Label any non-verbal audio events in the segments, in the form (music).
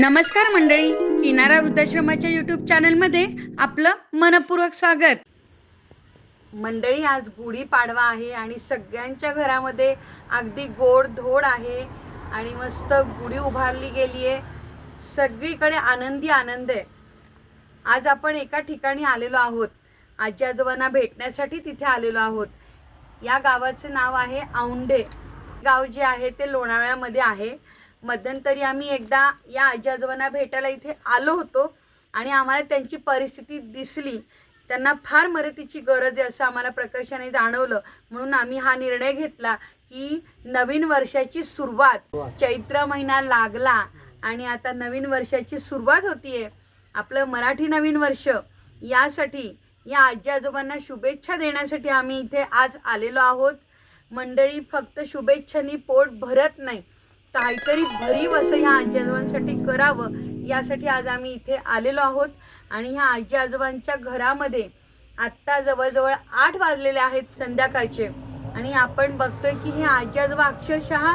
नमस्कार मंडळी किनारा वृद्धाश्रमाच्या युट्यूब चॅनलमध्ये आपलं मनपूर्वक स्वागत. मंडळी आज गुढी पाडवा आहे आणि सगळ्यांच्या घरामध्ये अगदी गोड धोड आहे आणि मस्त गुढी उभारली गेली आहे. सगळीकडे आनंदी आनंद आहे. आज आपण एका ठिकाणी आलेलो आहोत. आजी आजोबांना भेटण्यासाठी तिथे आलेलो आहोत. या गावाचं नाव आहे औंढे. गाव जे आहे ते लोणावळ्यामध्ये आहे. मध्यंतरी आम्ही एकदा या आजी आजोबांना भेटायला इथे आलो होतो आणि आम्हाला त्यांची परिस्थिती दिसली. त्यांना फार मदतीची गरज आहे असं आम्हाला प्रकर्षाने जाणवलं. म्हणून आम्ही हा निर्णय घेतला की नवीन वर्षाची सुरुवात. चैत्र महिना लागला आणि आता नवीन वर्षाची सुरुवात होतीये. आपलं मराठी नवीन वर्ष. यासाठी या आजी आजोबांना शुभेच्छा देण्यासाठी आम्ही इथे आज आलेलो आहोत. मंडळी फक्त शुभेच्छांनी पोट भरत नाही. काहीतरी भरीव असं ह्या आजी आजोबांसाठी करावं यासाठी आज आम्ही इथे आलेलो आहोत. आणि ह्या आजी आजोबांच्या घरामध्ये आत्ता जवळजवळ आठ वाजलेले आहेत संध्याकाळचे. आणि आपण बघतोय की हे आजी आजोबा अक्षरशः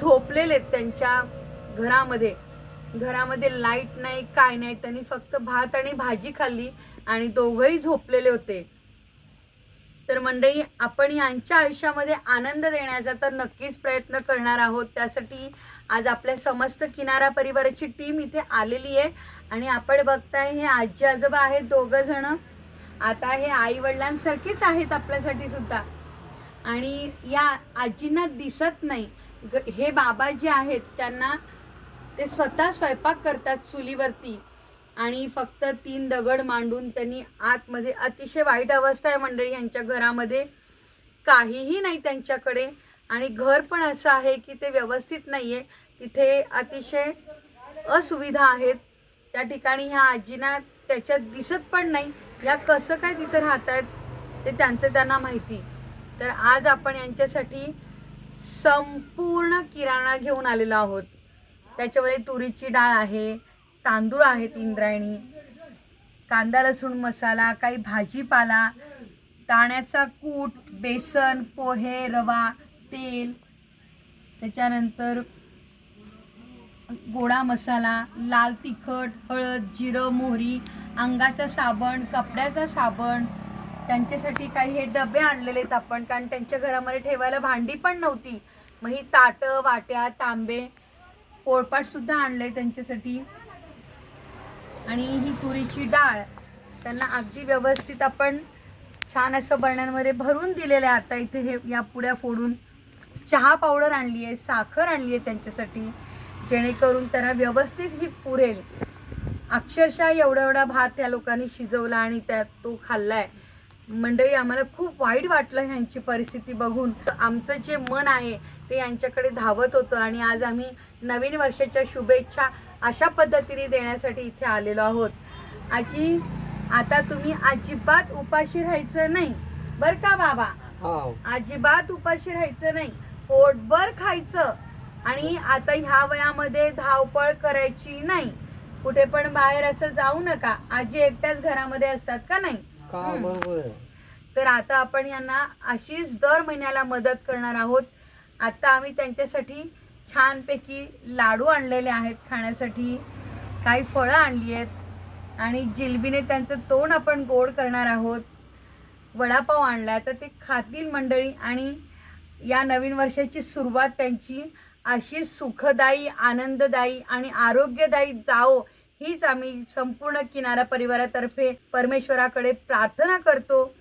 झोपलेले आहेत त्यांच्या घरामध्ये. घरामध्ये लाइट नाही काय नाही त्यांनी फक्त भात आणि भाजी खाल्ली आणि दोघंही झोपलेले होते. तर मंडळी आपण यांच्या आयुष्यामध्ये आनंद देण्याचा तर नक्कीच प्रयत्न करणार आहोत. त्यासाठी आज आपल्या समस्त किनारा परिवाराची टीम इथे आलेली आहे. आणि आपण बघताय हे आजी आजोबा आहेत दोघं जण आता हे आई वडिलांसारखेच आहेत आपल्यासाठी सुद्धा. आणि या आजींना दिसत नाही. ग- हे बाबा जे आहेत त्यांना ते स्वतः स्वयंपाक करतात चुलीवरती. आणि फक्त तीन दगड मांडून त्यांनी आतमध्ये अतिशय वाईट अवस्था आहे मंडळी यांच्या घरामध्ये. काहीही नाही त्यांच्याकडे. आणि घर पण असं आहे की ते व्यवस्थित नाही आहे तिथे अतिशय असुविधा आहेत. त्या ठिकाणी ह्या आजींना त्याच्यात दिसत पण नाही. या कसं काय तिथं राहत आहेत ते त्यांचं त्यांना माहिती. तर आज आपण यांच्यासाठी संपूर्ण किराणा घेऊन आलेलो आहोत. त्याच्यामध्ये तुरीची डाळ आहे तांदूळ आहेत इंद्रायणी कांदा लसूण मसाला काही भाजीपाला दाण्याचा कूट बेसन पोहे रवा तेल त्याच्यानंतर गोडा मसाला लाल तिखट हळद जिरं मोहरी अंगाचा साबण कपड्याचा साबण त्यांच्यासाठी काही हे डबे आणलेले आहेत आपण कारण त्यांच्या घरामध्ये ठेवायला भांडी पण नव्हती. मग ही ताटं वाट्या तांबे पोळपाटसुद्धा आणले त्यांच्यासाठी. आणि ही तुरीची डाळ त्यांना अगदी व्यवस्थित आपण छान असं बरण्यांमध्ये भरून दिलेलं आहे. आता इथे हे या पुड्या फोडून चहा पावडर आणली आहे साखर आणली आहे त्यांच्यासाठी जेणेकरून त्यांना व्यवस्थित ही पुरेल. अक्षरशः एवढा एवढा भात या लोकांनी शिजवला आणि त्यात तो खाल्ला आहे मंडळी आम्हाला खूप वाईट वाटलं ह्यांची परिस्थिती बघून. आमचं जे मन आहे ते यांच्याकडे धावत होतं आणि आज आम्ही नवीन वर्षाच्या शुभेच्छा अशा पद्धतीने देण्यासाठी इथे आलेलो आहोत. आजी आता तुम्ही अजिबात उपाशी राहायचं नाही बर का बाबा? हो. अजिबात उपाशी राहायचं नाही पोटभर खायचं आणि आता ह्या वयामध्ये धावपळ करायची नाही. कुठे पण बाहेर असं जाऊ नका. आजी एकट्याच घरामध्ये असतात का नाही? का? हम्म. बरोबर. आहे तर आता आपण यांना अशीच दर महिन्याला मदत करणार आहोत. आता आम्ही त्यांच्यासाठी छानपैकी लाडू आणलेले आहेत खाण्यासाठी. काही फळं आणली आहेत. आणि जिलबीने त्यांचं तोंड आपण गोड करणार आहोत. वडापाव आणला तर ते खातील मंडळी. आणि या नवीन वर्षाची सुरुवात त्यांची अशी सुखदायी आनंददायी आणि आरोग्यदायी जाओ हीच आम्ही संपूर्ण किनारा परिवारातर्फे परमेश्वराकडे प्रार्थना करतो.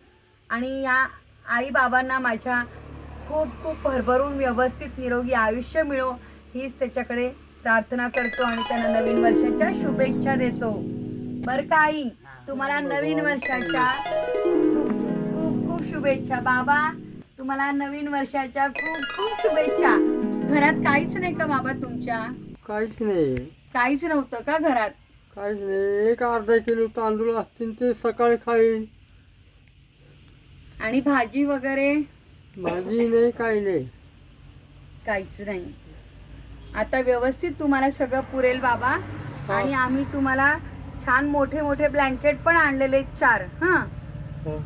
आणि या आई बाबांना माझ्या खूप खूप भरभरून व्यवस्थित निरोगी आयुष्य मिळो हीच त्याच्याकडे प्रार्थना करतो आणि त्यांना नवीन वर्षाच्या शुभेच्छा देतो. बरं का आई? तुम्हाला नवीन वर्षाच्या खूप खूप खूप शुभेच्छा. बाबा तुम्हाला नवीन वर्षाच्या खूप खूप शुभेच्छा. घरात काहीच नाही का बाबा तुमच्या? काहीच नाही. काहीच नव्हतं का घरात? काहीच नाही एक अर्धा किलो तांदूळ असतील ते सकाळी खाईल आणि भाजी वगैरे? भाजी नाही काही नाही. काहीच नाही. आता व्यवस्थित तुम्हाला सगळं पुरेल बाबा. आणि आम्ही तुम्हाला छान मोठे मोठे ब्लँकेट पण आणलेले आहेत चार हां? हो.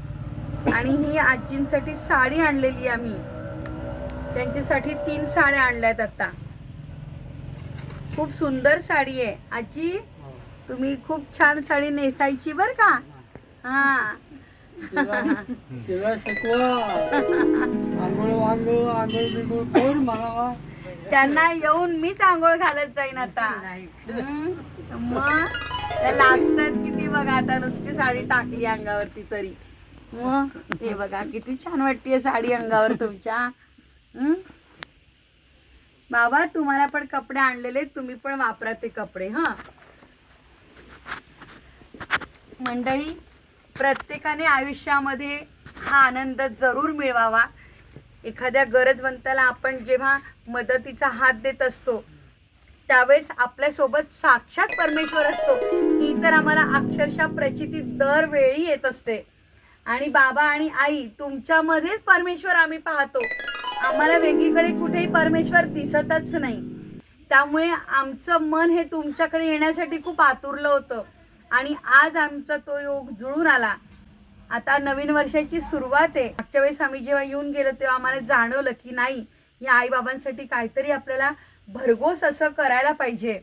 आणि ही आजींसाठी साडी आणलेली आम्ही. त्यांच्यासाठी तीन साड्या आणल्यात आता. खूप सुंदर साडी आहे. आजी तुम्ही खूप छान साडी नेसायची बर का? हा. त्यांना येऊन मीच आंघोळ घालत जाईन आता. मग लाजतात किती बघा आता नुसती साडी टाकली अंगावरती तरी. मग हे बघा किती छान वाटते साडी अंगावर तुमच्या. हम्म? बाबा तुम्हाला पण कपडे आणलेले तुम्ही पण वापरा ते कपडे हा. मंडळी प्रत्येकाने आयुष्यामध्ये हा आनंद जरूर मिळवावा. एखाद्या गरजवंताला आपण जेव्हा मदतीचा हात देत असतो त्यावेळेस आपल्यासोबत साक्षात परमेश्वर असतो. ही तर आम्हाला अक्षरशः प्रचिती दरवेळी येत असते. आणि बाबा आणि आई तुमच्यामध्येच परमेश्वर आम्ही पाहतो. आम्हाला वेगळीकडे कुठेही परमेश्वर दिसतच नाही. त्यामुळे आमचं मन हे तुमच्याकडे येण्यासाठी खूप आतुरलं होतं. आणि आज आमचा तो योग जुळून आला. आता नवीन वर्षाची सुरुवात आहे. मागच्या वेळेस आम्ही जेव्हा येऊन गेलो तेव्हा आम्हाला जाणवलं की नाही या आईबाबांसाठी काहीतरी आपल्याला भरघोस असं करायला पाहिजे.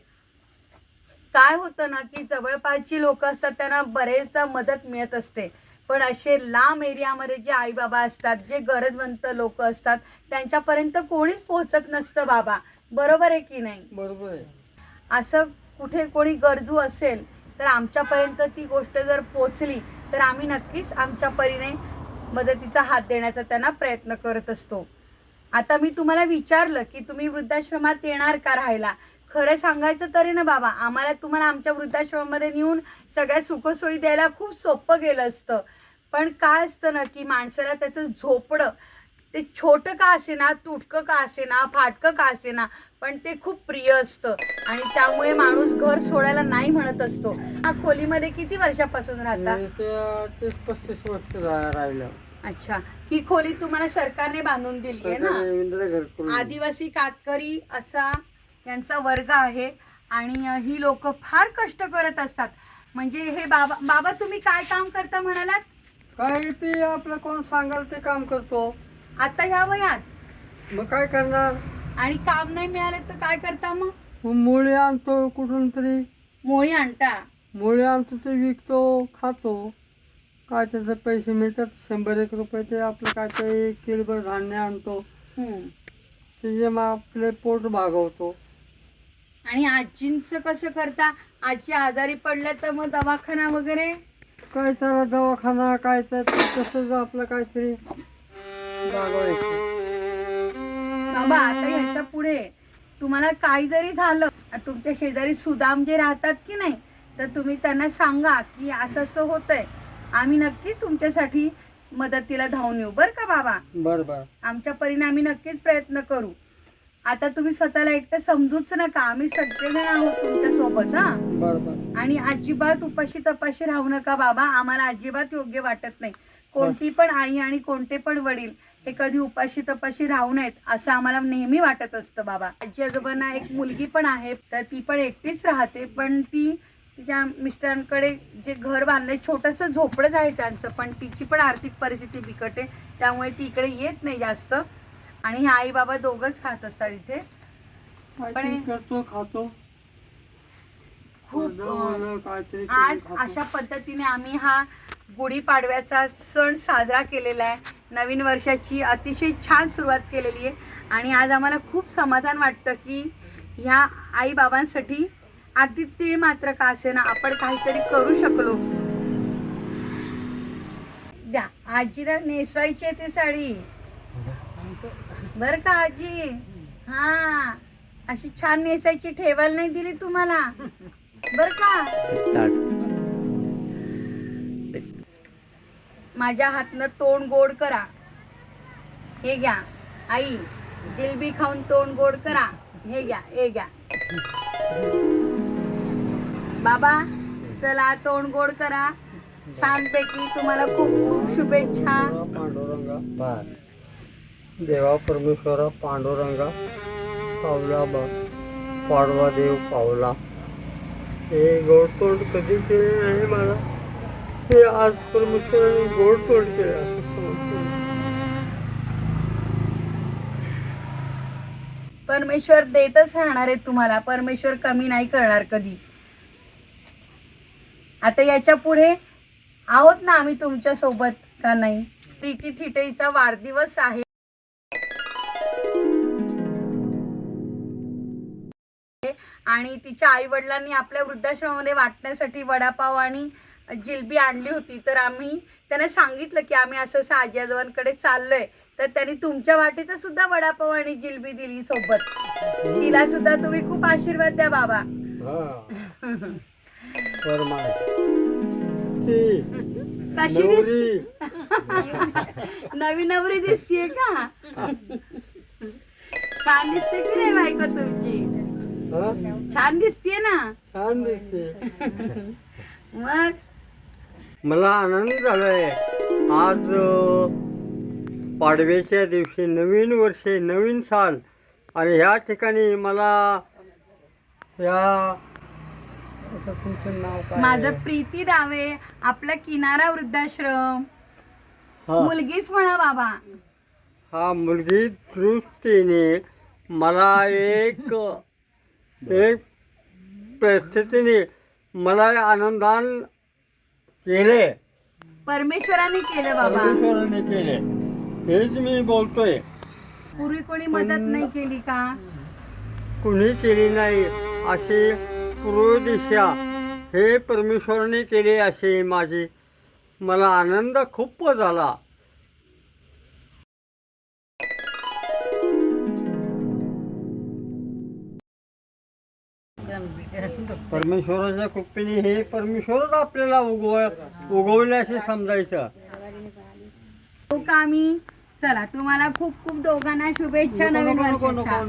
काय होतं ना की जवळपासची लोक असतात त्यांना बरेचदा मदत मिळत असते. पण असे लांब एरियामध्ये जे आईबाबा असतात जे गरजवंत लोक असतात त्यांच्यापर्यंत कोणीच पोहोचत नसतं बाबा. बरोबर आहे की नाही? बरोबर आहे. असं कुठे कोणी गरजू असेल तर आमच्यापर्यंत ती गोष्ट जर पोचली तर आम्ही नक्कीच आमच्या परीने मदतीचा हात देण्याचा त्यांना प्रयत्न करत असतो. आता मी तुम्हाला विचारलं की तुम्ही वृद्धाश्रमात येणार का राहायला? खरं सांगायचं तरी ना बाबा आम्हाला तुम्हाला आमच्या वृद्धाश्रमामध्ये नेऊन सगळ्या सुखसोयी द्यायला खूप सोपं गेलं असतं. पण काय असतं ना की माणसाला त्याचं झोपडं ते छोटं का असेना तुटकं का असेना फाटकं का असेना पण ते खूप प्रिय असतं. आणि त्यामुळे माणूस घर सोडायला नाही म्हणत असतो. हा खोलीमध्ये किती वर्षापासून राहता? मी ते तीस पस्तीस वर्ष रा- राहिलं. अच्छा. ही खोली तुम्हाला सरकारने बांधून दिली आहे ना? सरकारी रवींद्र घरकुल आदिवासी कातकरी असा यांचा वर्ग आहे. आणि अ, ही लोक फार कष्ट करत असतात. म्हणजे हे बाबा बाबा तुम्ही काय काम करता म्हणालात? काय ते आपलं कोण सांगाल ते काम करतो. आता ह्या वयात. मग काय करणार? आणि काम नाही मिळाले तर काय करता मग? मग मुळे आणतो कुठून तरी. मोळी आणता. मुळे आणतो ते विकतो खातो. काय त्याचे पैसे मिळतात? शंभर एक रुपये ते आपलं काय ते किलोभर धान्य आणतो. हम्म. ते जे मग आपले पोट भागवतो. आणि आजींचं कसं करता? आजी आजारी पडल्या तर मग दवाखाना वगैरे? काय चाला दवाखाना काय तसंच आपलं काहीतरी. बाबा आता ह्याच्या पुढे तुम्हाला काही जरी झालं तुमच्या शेजारी सुदाम जे राहतात की नाही तर तुम्ही त्यांना सांगा की असं असं होतंय. आम्ही नक्कीच तुमच्यासाठी मदतीला धावून येऊ. बरं का बाबा? बरं बरं. आमच्या परीने आम्ही नक्कीच प्रयत्न करू. आता तुम्ही स्वतःला एकटं समजूच नका. आम्ही सगळेजण आहोत तुमच्यासोबत हा आणि अजिबात उपाशी तपाशी राहू नका बाबा. आम्हाला अजिबात योग्य वाटत नाही. कोणती पण आई आणि कोणते पण वडील हे कधी उपाशी तपाशी राहू नयेत असं आम्हाला नेहमी वाटत असतं बाबा. आजी आजोबांना एक मुलगी पण आहे तर ती पण एकटीच राहते पण ती तिच्या मिस्टरांकडे जे घर बांधलंय छोटंसं झोपडंच आहे त्यांचं पण तिची पण आर्थिक परिस्थिती बिकट आहे त्यामुळे ती इकडे येत नाही जास्त. आणि हे आई बाबा दोघंच खात असतात इथे. पण खातो. खूप आज. अशा पद्धतीने आम्ही हा गुढीपाडव्याचा सण साजरा केलेला आहे. नवीन वर्षाची अतिशय छान सुरुवात केलेली आहे. आणि आज आम्हाला खूप समाधान वाटतं की ह्या आईबाबांसाठी अगदी तीळ मात्र का असे ना आपण काहीतरी करू शकलो. द्या आजीला नेसवायची आहे ती साडी. बर का आजी? हा. अशी छान नेसायची ठेवायला नाही दिली तुम्हाला? बर का? माझ्या हातनं तोंड गोड करा. हे घ्या. आई जिलबी खाऊन तोंड गोड करा. हे घ्या हे घ्या. बाबा चला तोंड गोड करा. छानपैकी तुम्हाला खूप खूप शुभेच्छा. पांडुरंगा. देवा परमेश्वरा पांडुरंगा पावला बा. पाडवा देव पावला. हे गोडतोड कधी केले नाही मला? हे आज परमेश्वराने गोडतोड केलं असं समजतो. परमेश्वर देतच राहणार आहे तुम्हाला. परमेश्वर कमी नाही करणार कधी. आता याच्यापुढे आहोत ना आम्ही तुमच्यासोबत का नाही? प्रीती थिटेचा वाढदिवस आहे. आणि तिच्या आई वडिलांनी आपल्या वृद्धाश्रमामध्ये वाटण्यासाठी वडापाव आणि जिलबी आणली होती. तर आम्ही त्यांना सांगितलं की आम्ही असं असं आजी आजोबांकडे चाललोय. तर त्यांनी तुमच्या वाटेचा सुद्धा वडापाव आणि जिलबी दिली सोबत. तिला सुद्धा तुम्ही खूप आशीर्वाद द्या बाबा. (laughs) कशी (laughs) नवी नवरी दिसतीये का? छान दिसते की नाही बायको तुमची? हा? छान दिसतीये ना? छान दिसते. (laughs) मग मला आनंद झालाय. आज अ, पाडव्याच्या दिवशी नवीन वर्षे नवीन साल. आणि ह्या ठिकाणी मला या आता तुमचं नाव काय आहे? माझं प्रीती दावे आपला किनारा वृद्धाश्रम. हा. मुलगीच म्हणा बाबा. हा मुलगी दृष्टीने मला एक एक परिस्थितीने मला आनंदान केले. परमेश्वराने केलं बाबा. परमेश्वराने केले. हेच मी बोलतोय. पूर्वी कोणी मदत नाही केली का? कुणी केली नाही अशी पूर्व दिशा हे परमेश्वराने केले असे माझी. मला आनंद खूप झाला. परमेश्वराच्या कृपेने हे परमेश्वरच आपल्याला उगव उगवल्याचे समजायचं. हो का आम्ही चला तुम्हाला खूप खूप दोघांना शुभेच्छा नवीन वर्षाच्या.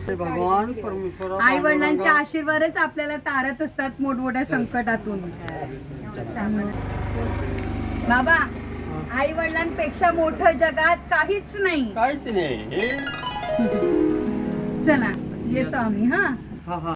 ते भगवान परमेश्वर आई वडिलांचे आशीर्वादच आपल्याला तारत असतात मोठमोठ्या संकटातून. बाबा आई वडिलांपेक्षा मोठं जगात काहीच नाही. काहीच नाही. हे चला येतो आम्ही हा. हा हा.